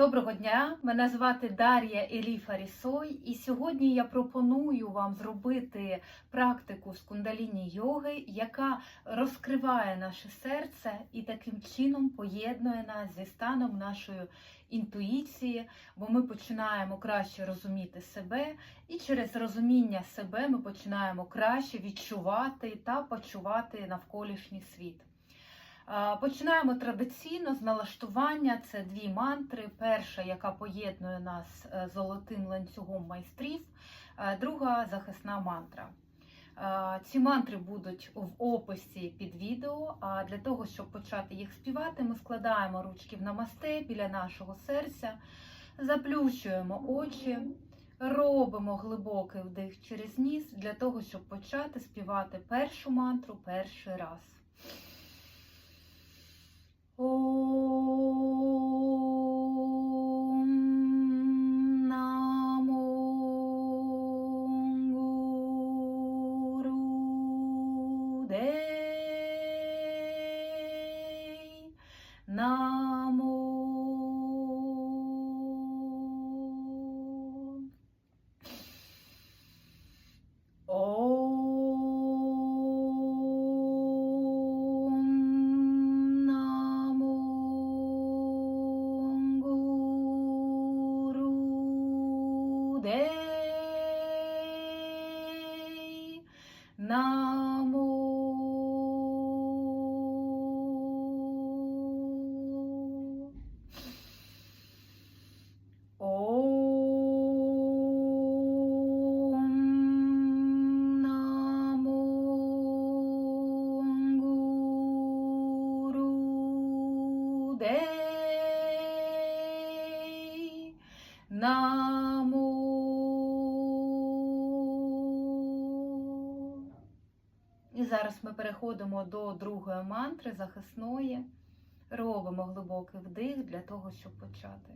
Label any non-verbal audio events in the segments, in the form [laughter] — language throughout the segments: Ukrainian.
Доброго дня! Мене звати Дар'я Еліфа Рісой, і сьогодні я пропоную вам зробити практику з кундаліні йоги, яка розкриває наше серце і таким чином поєднує нас зі станом нашої інтуїції, бо ми починаємо краще розуміти себе, і через розуміння себе ми починаємо краще відчувати та почувати навколишній світ. Починаємо традиційно з налаштування. Це дві мантри. Перша, яка поєднує нас е, з золотим ланцюгом майстрів, е, друга захисна мантра. Е, Ці мантри будуть в описі під відео. А для того, щоб почати їх співати, ми складаємо ручки в намасте біля нашого серця, заплющуємо очі, робимо глибокий вдих через ніс для того, щоб почати співати першу мантру перший раз. ou зараз ми переходимо до другої мантри захисної. Робимо глибокий вдих для того, щоб почати.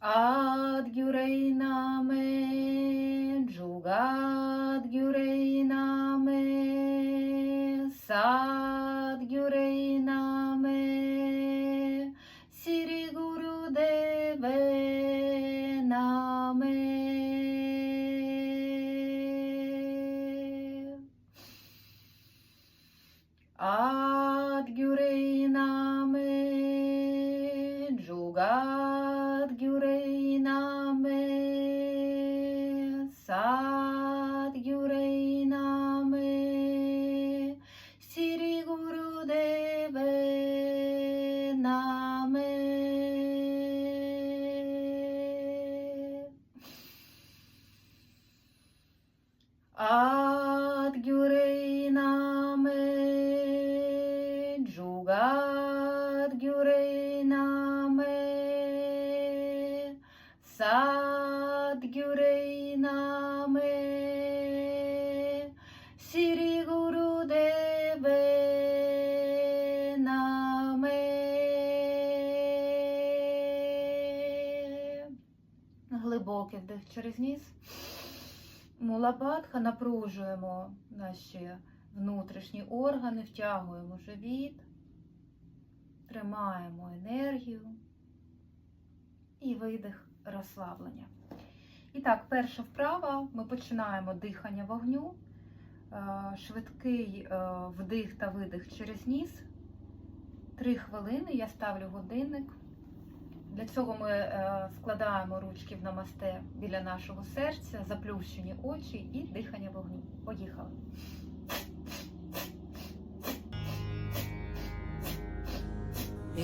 Адгюрейнаме, джугадгюрейнаме, Адгюрейнаме, джугадгюрейнаме, внутрішні органи, втягуємо живіт, тримаємо енергію і видих розслаблення. І так, перша вправа. Ми починаємо дихання вогню, Е, швидкий е, вдих та видих через ніс. Три хвилини я ставлю годинник. Для цього ми е, складаємо ручки в намасте біля нашого серця, заплющені очі і дихання вогню. Поїхали.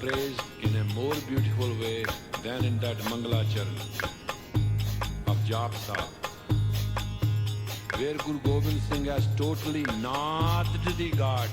praised in a more beautiful way than in that Mangalachar, of Jap Sahib, where Guru Gobind Singh has totally nourished the God.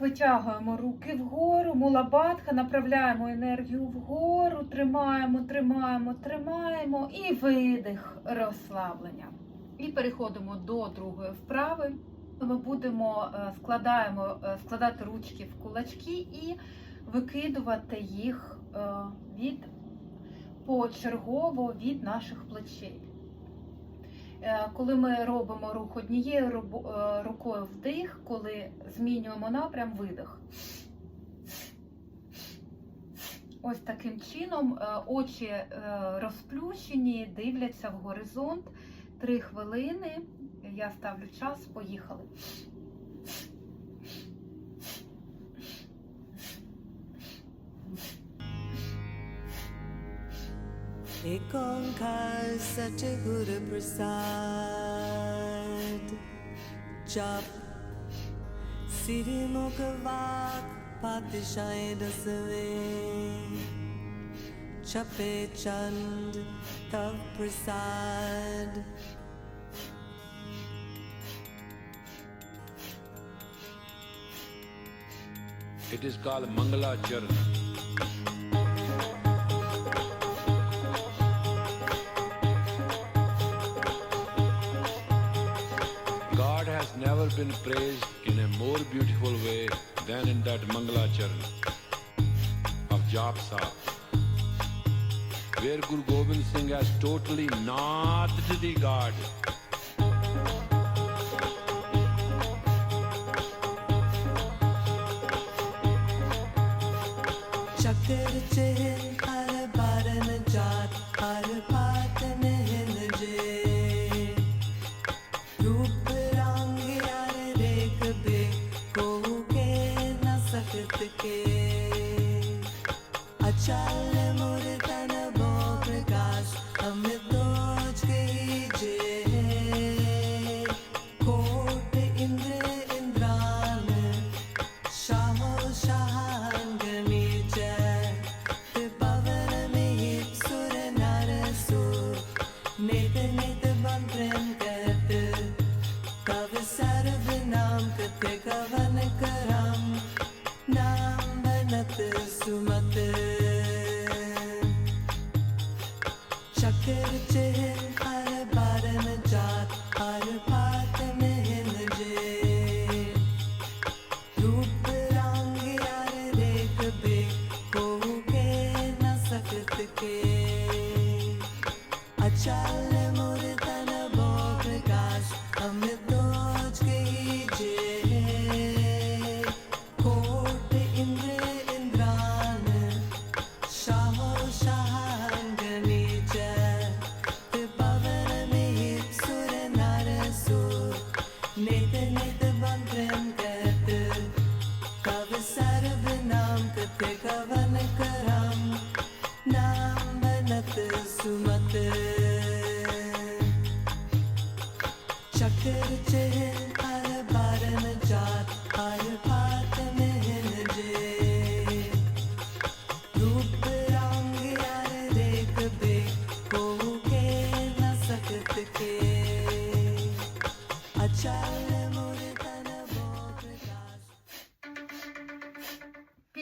витягуємо руки вгору, мулабадха, направляємо енергію вгору, тримаємо, тримаємо, тримаємо і видих розслаблення. І переходимо до другої вправи. Ми будемо е, складаємо, е, складати ручки в кулачки і викидувати їх е, від почергово від наших плечей. Е, коли ми робимо рух однією е, рукою вдих, коли змінюємо напрям видих. Ось таким чином е, очі розплющені, дивляться в горизонт. Три хвилини. Я ставлю час, поїхали. ekankar satgur prasad. Jap sirimukh vak patishay dasve. Chape chand tav prasad. It is called Mangala Charan. been praised in a more beautiful way than in that Mangala Charan of Jap Sahib, where Guru Gobind Singh has totally not the God Achalé Too my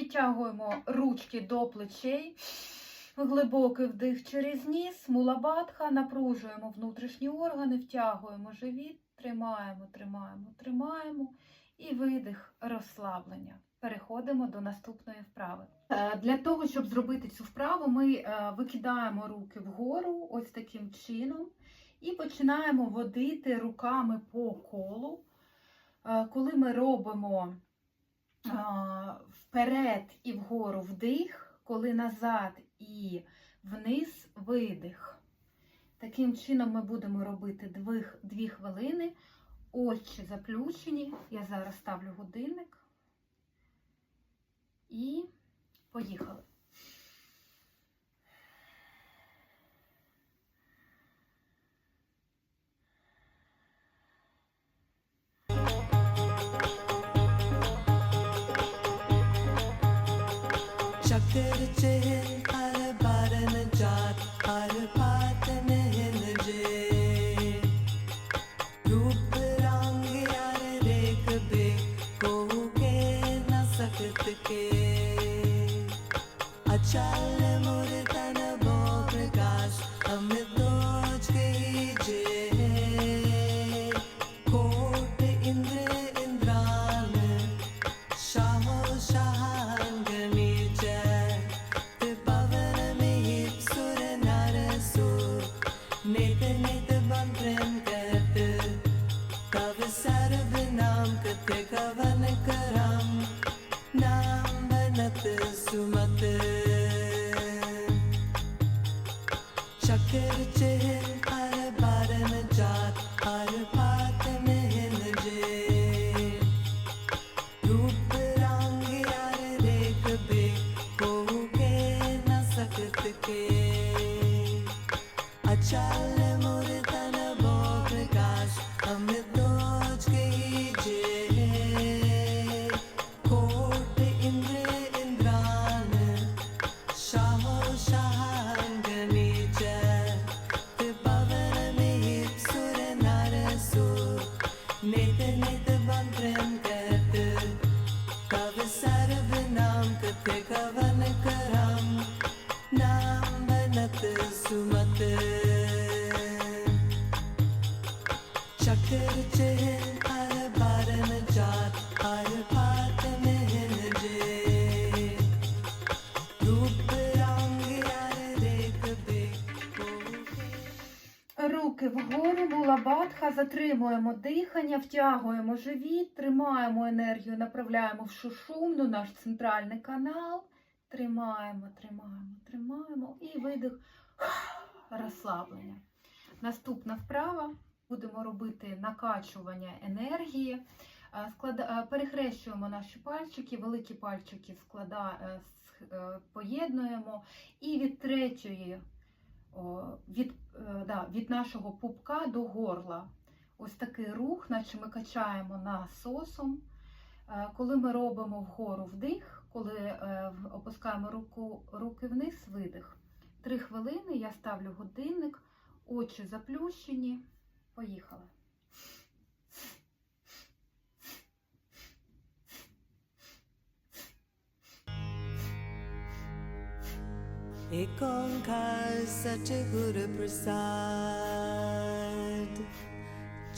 підтягуємо ручки до плечей. Глибокий вдих через ніс, мулабадха, напружуємо внутрішні органи, втягуємо живіт, тримаємо, тримаємо, тримаємо. І видих розслаблення. Переходимо до наступної вправи. Е, Для того, щоб зробити цю вправу, ми е, викидаємо руки вгору, ось таким чином, і починаємо водити руками по колу. Е, Коли ми робимо вперед і вгору вдих, коли назад і вниз видих. Таким чином ми будемо робити дві, дві хвилини. Очі заплющені. Я зараз ставлю годинник. І поїхали. चक्कर chakere it. Затримуємо дихання, втягуємо живіт, тримаємо енергію, направляємо в шушумну, наш центральний канал. Тримаємо, тримаємо, тримаємо і видих [sighs] розслаблення. Наступна вправа. Будемо робити накачування енергії. Е, е, Перехрещуємо наші пальчики, великі пальчики склада... е, поєднуємо і від третьої від, да, від нашого пупка до горла ось такий рух, наче ми качаємо насосом. Е, коли ми робимо вгору вдих, коли е, опускаємо руку, руки вниз, видих. Три хвилини я ставлю годинник, очі заплющені. Поїхали. It conquers such a good precise.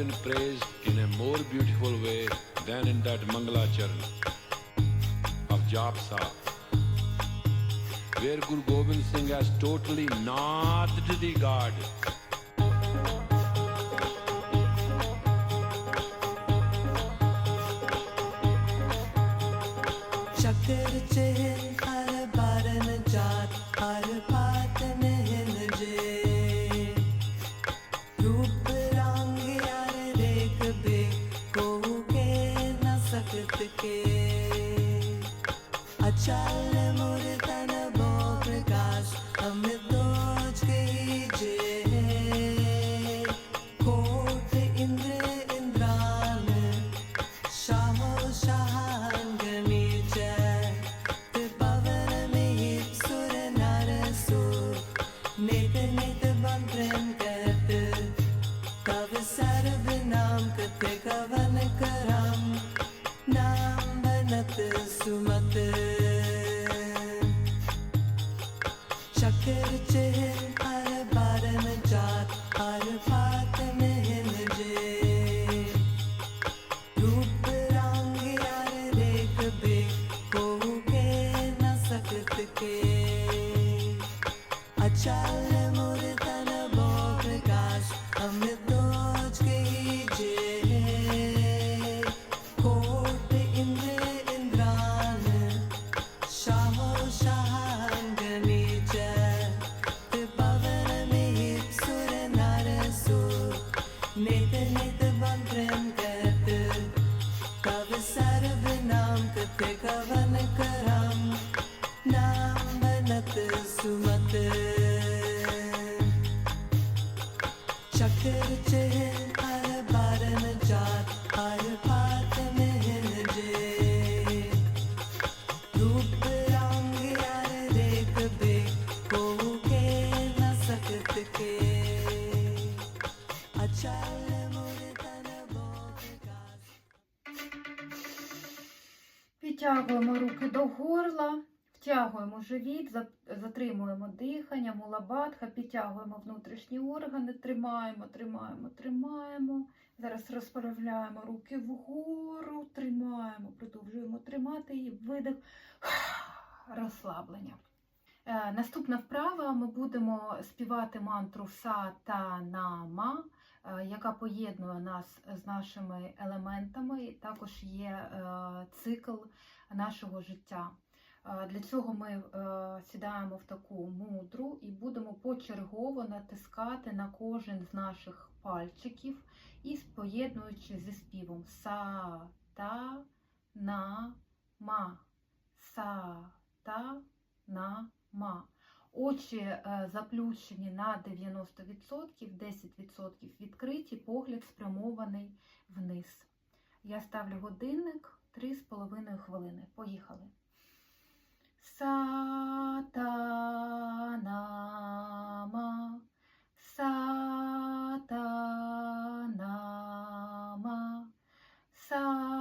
been praised in a more beautiful way than in that Mangala Charan of Japsa, where Guru Gobind Singh has totally nothed the God. Підтягуємо руки до горла, втягуємо живіт, за- дихання, мулабадха, підтягуємо внутрішні органи, тримаємо, тримаємо, тримаємо. Зараз розправляємо руки вгору, тримаємо, продовжуємо тримати і видих, [sighs] розслаблення. Е, Наступна вправа ми будемо співати мантру са та нама, е, яка поєднує нас з нашими елементами. Також є е, цикл нашого життя. Е, Для цього ми е, сідаємо в таку мудру і будемо почергово натискати на кожен з наших пальчиків і поєднуючи зі співом са та на ма. Са та на ма. Очі е, заплющені на 90%, 10% відкриті, погляд спрямований вниз. Я ставлю годинник 3,5 хвилини. Поїхали. サタナマサタナマサタナマ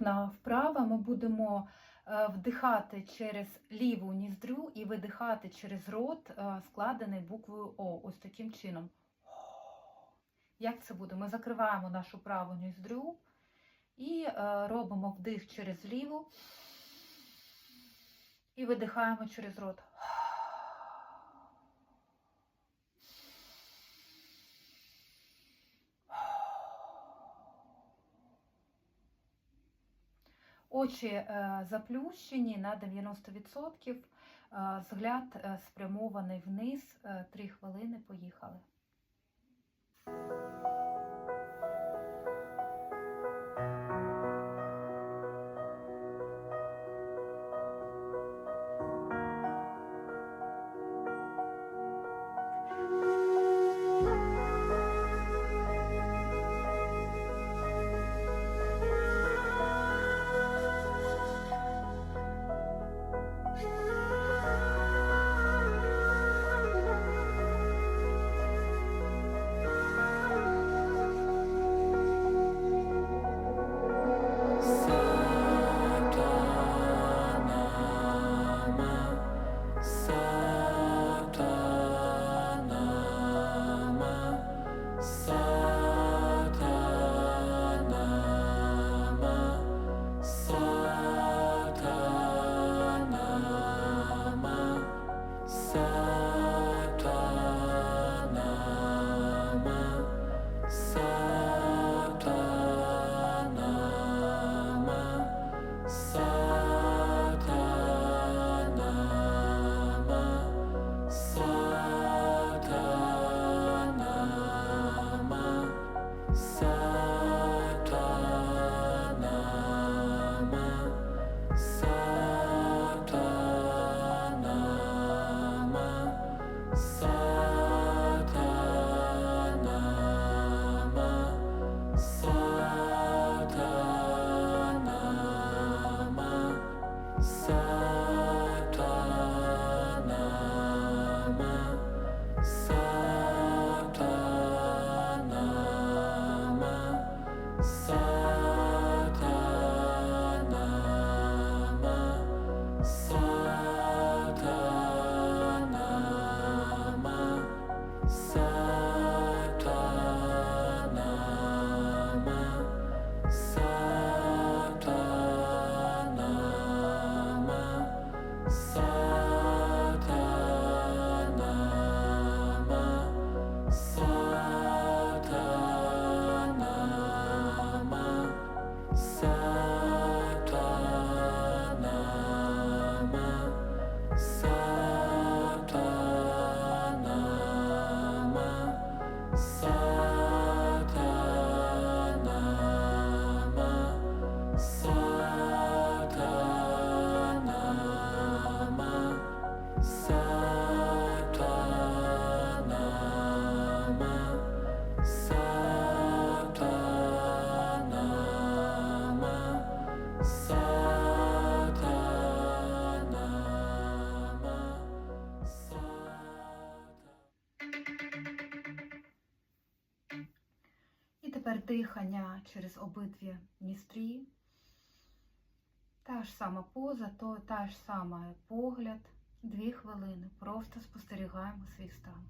Наступна вправа ми будемо е, вдихати через ліву ніздрю і видихати через рот, е, складений буквою О. Ось таким чином. Як це буде? Ми закриваємо нашу праву ніздрю і е, робимо вдих через ліву і видихаємо через рот. Очі е, заплющені на 90%, е, взгляд е, спрямований вниз. 3 хвилини, поїхали. Через обидві ністрі. Та ж сама поза, то та ж сама погляд. Дві хвилини. Просто спостерігаємо свій стан.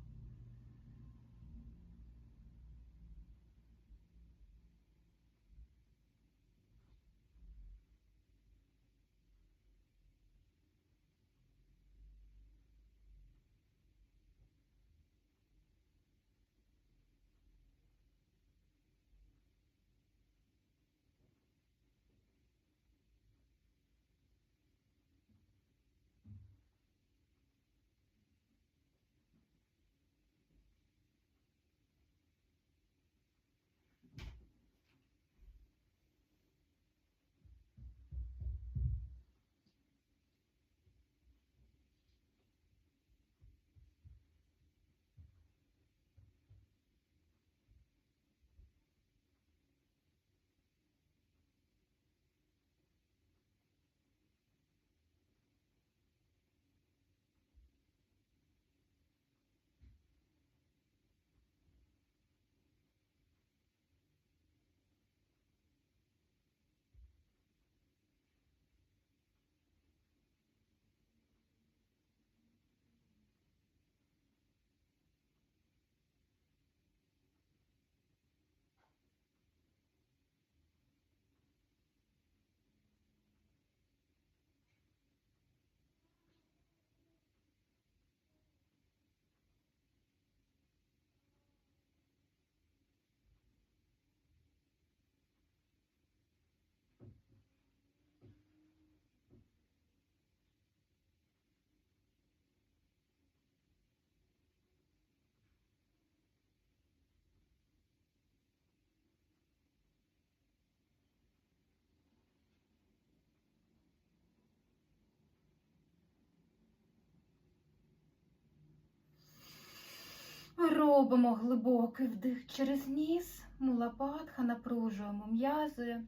Робимо глибокий вдих через ніс, мулападха, напружуємо м'язи,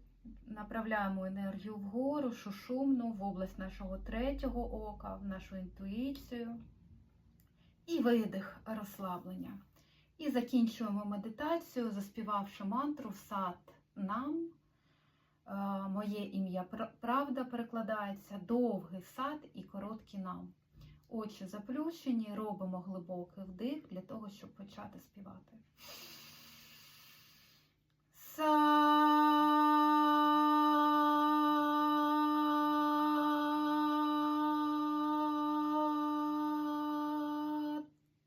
направляємо енергію вгору, шушумну, в область нашого третього ока, в нашу інтуїцію. І видих розслаблення. І закінчуємо медитацію, заспівавши мантру сад нам. Е, Моє ім'я правда перекладається довгий сад і короткий нам. Очі заплющені, робимо глибокий вдих для того, щоб почати співати.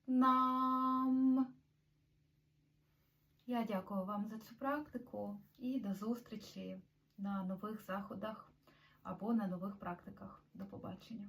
Нам. Я дякую вам за цю практику і до зустрічі на нових заходах або на нових практиках. До побачення.